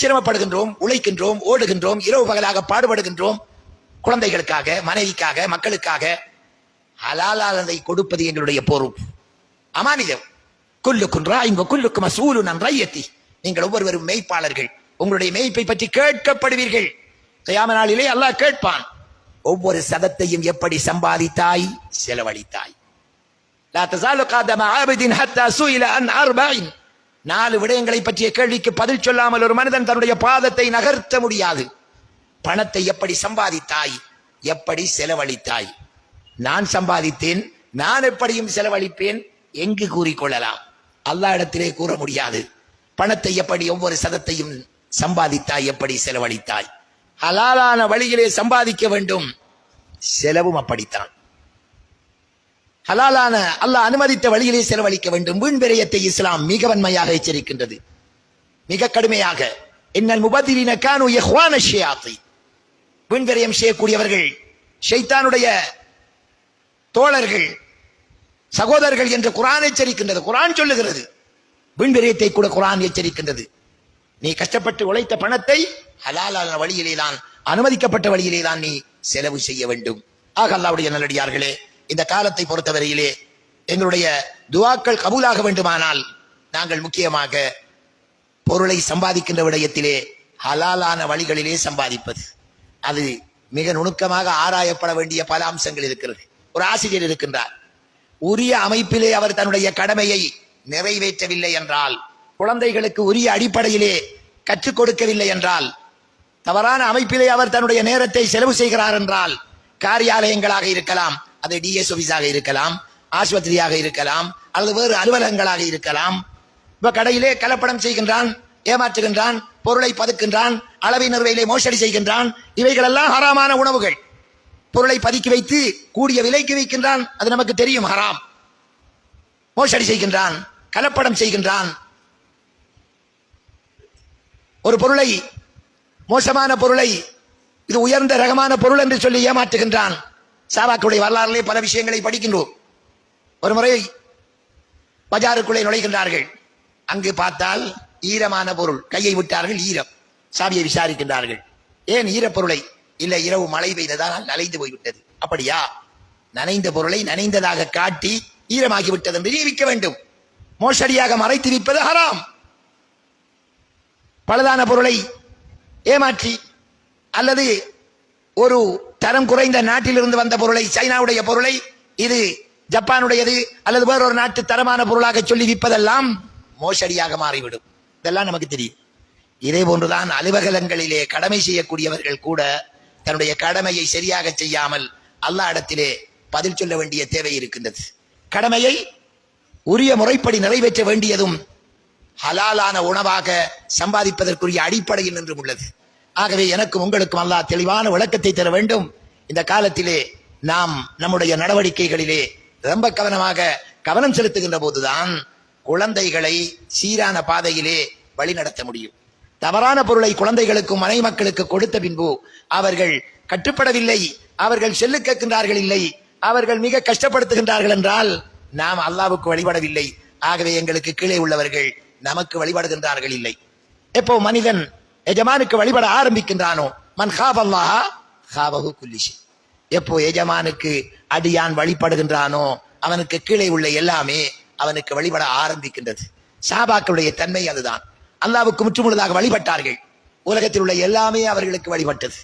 சிரமப்படுகின்றோம் உழைக்கின்றோம் ஓடுகின்றோம் இரவு பகலாக பாடுபடுகின்றோம். குழந்தைகளுக்காக மனைவிக்காக மக்களுக்காக ஹலாலானதை கொடுப்பது எங்களுடைய பொறுப்பு. அமானிதம். குல்லுக்கும் ராய்ங்க குல்லுக்கும் சூலு அன் ரையத்தி. நீங்கள் ஒவ்வொருவரும் மெய்ப்பாளர்கள். உங்களுடைய மெய்ப்பை பற்றி கேட்கப்படுவீர்கள். கயாம நாளிலே அல்லாஹ் கேட்பான். ஒவ்வொரு சதத்தையும் எப்படி சம்பாதித்தாய்? செலவழித்தாய். லா தசாலு காதம ஆபிதின் ஹத்தா சுயில அன் அர்பஇன் நாலு விடயங்களை பற்றிய கேள்விக்கு பதில் சொல்லாமல் ஒரு மனிதன் தன்னுடைய பாதத்தை நகர்த்த முடியாது. பணத்தை எப்படி சம்பாதித்தாய்? எப்படி செலவழித்தாய்? நான் சம்பாதித்தேன் நான் எப்படியும் செலவழிப்பேன் எங்கு கூறிக்கொள்ளலாம்? அல்லா இடத்திலே கூற முடியாது. பணத்தை எப்படி ஒவ்வொரு சதத்தையும் சம்பாதித்தாய் எப்படி செலவழித்தாய்? ஹலாலான வழியிலே சம்பாதிக்க வேண்டும். செலவும் அப்படித்தான். ஹலாலான அல்லாஹ் அனுமதித்த வழியிலே செலவழிக்க வேண்டும். வீண் விரயத்தை இஸ்லாம் மிக வன்மையாக எச்சரிக்கின்றது. மிக கடுமையாக. என்னல் முபதிலின கானு இஹ்வான ஷியாத்தி. வீண் விரயம் செய்யக்கூடியவர்கள் ஷைத்தானுடைய தோழர்கள் சகோதரர்கள் என்று குரான் எச்சரிக்கின்றது. குரான் சொல்லுகிறது. வீண் விரயத்தை கூட குரான் எச்சரிக்கின்றது. நீ கஷ்டப்பட்டு உழைத்த பணத்தை ஹலாலான வழியிலே தான் அனுமதிக்கப்பட்ட வழியிலே தான் நீ செலவு செய்ய வேண்டும். ஆக அல்லாவுடைய நல்லடியார்களே இந்த காலத்தை பொறுத்தவரையிலே எங்களுடைய துவாக்கள் கபூலாக வேண்டுமானால் நாங்கள் முக்கியமாக பொருளை சம்பாதிக்கின்ற விடயத்திலே ஹலாலான வழிகளிலே சம்பாதிப்பது. அது மிக நுணுக்கமாக ஆராயப்பட வேண்டிய பல அம்சங்கள் இருக்கிறது. ஒரு ஆசிரியர் இருக்கின்றார். உரிய அமைப்பிலே அவர் தன்னுடைய கடமையை நிறைவேற்றவில்லை என்றால் குழந்தைகளுக்கு உரிய அடிப்படையிலே கற்றுக் கொடுக்கவில்லை என்றால் தவறான அமைப்பிலே அவர் தன்னுடைய நேரத்தை செலவு செய்கிறார் என்றால் காரியாலயங்களாக இருக்கலாம் அது டிஎஸ் ஆஃபீஸாக இருக்கலாம் ஆஸ்பத்திரியாக இருக்கலாம் அல்லது வேறு அலுவலகங்களாக இருக்கலாம். இப்ப கடையிலே கலப்படம் செய்கின்றான் ஏமாற்றுகின்றான் பொருளை பதுக்கின்றான் அளவை நிறுவையிலே மோசடி செய்கின்றான். இவைகளெல்லாம் ஹராமான உணவுகள். பொருளை பதுக்கி வைத்து கூடிய விலைக்கு வைக்கின்றான் அது நமக்கு தெரியும் ஹராம். மோசடி செய்கின்றான் கலப்படம் செய்கின்றான். ஒரு பொருளை மோசமான பொருளை இது உயர்ந்த ரகமான பொருள் என்று சொல்லி ஏமாற்றுகின்றான். சாபாக்களுடைய வரலாறுலே பல விஷயங்களை படிக்கின்றோம். ஒரு முறை பஜாருக்குள்ளே நுழைகின்றார்கள். அங்கு பார்த்தால் ஈரமான பொருள் கையை விட்டார்கள் ஈரம். சாவியை விசாரிக்கின்றார்கள். ஏன் ஈரப்பொருளை இல்லை இரவு மழை பெய்ததால் நனைந்து போய்விட்டது. அப்படியா? நனைந்த பொருளை நனைந்ததாக காட்டி ஈரமாகி விட்டது என்று நிரூபிக்க வேண்டும். மோசடியாக மறைத்து விற்பது ஹராம். பழுதான பொருளை ஏமாற்றி அல்லது ஒரு தரம் குறைந்த நாட்டிலிருந்து வந்த பொருளை சைனாவுடைய பொருளை இது ஜப்பானுடையது அல்லது வேறொரு நாட்டு தரமான பொருளாக சொல்லி விற்பதெல்லாம் மோசடியாக மாறிவிடும். இதெல்லாம் நமக்கு தெரியும். இதே போன்றுதான் அலுவலகங்களிலே கடமை செய்யக்கூடியவர்கள் கூட தன்னுடைய கடமையை சரியாக செய்யாமல் அல்லாடத்திலே பதில் சொல்ல வேண்டிய தேவை இருக்கின்றது. கடமையை உரிய முறைப்படி நிறைவேற்ற வேண்டியதும் ஹலாலான உணவாக சம்பாதிப்பதற்குரிய அடிப்படையில் நின்றும் உள்ளது. ஆகவே எனக்கும் உங்களுக்கும் அல்லாஹ் தெளிவான விளக்கத்தை தர வேண்டும். இந்த காலத்திலே நாம் நம்முடைய நடவடிக்கைகளிலே ரொம்ப கவனமாக கவனம் செலுத்துகின்ற போதுதான் குழந்தைகளை சீரான பாதையிலே வழிநடத்த முடியும். தவறான பொருளை குழந்தைகளுக்கும் மனை மக்களுக்கு கொடுத்த பின்பு அவர்கள் கட்டுப்படவில்லை அவர்கள் செல்லு கேட்கின்றார்கள் இல்லை அவர்கள் மிக கஷ்டப்படுத்துகின்றார்கள் என்றால் நாம் அல்லாவுக்கு வழிபடவில்லை. ஆகவே எங்களுக்கு கீழே உள்ளவர்கள் நமக்கு வழிபடுகின்றார்கள் இல்லை. எப்போ மனிதன் எஜமானுக்கு வழிபட ஆரம்பிக்கின்றானோ? மன் ஹாப் ஹாபகு குல்லிஷி எப்போ எஜமானுக்கு அடியான் வழிபடுகின்றானோ அவனுக்கு கீழே உள்ள எல்லாமே அவனுக்கு வழிபட ஆரம்பிக்கின்றது. சாபாக்களுடைய தன்மை அதுதான். அல்லாவுக்கு முற்றுமுழுதாக வழிபட்டார்கள். உலகத்தில் உள்ள எல்லாமே அவர்களுக்கு வழிபட்டது.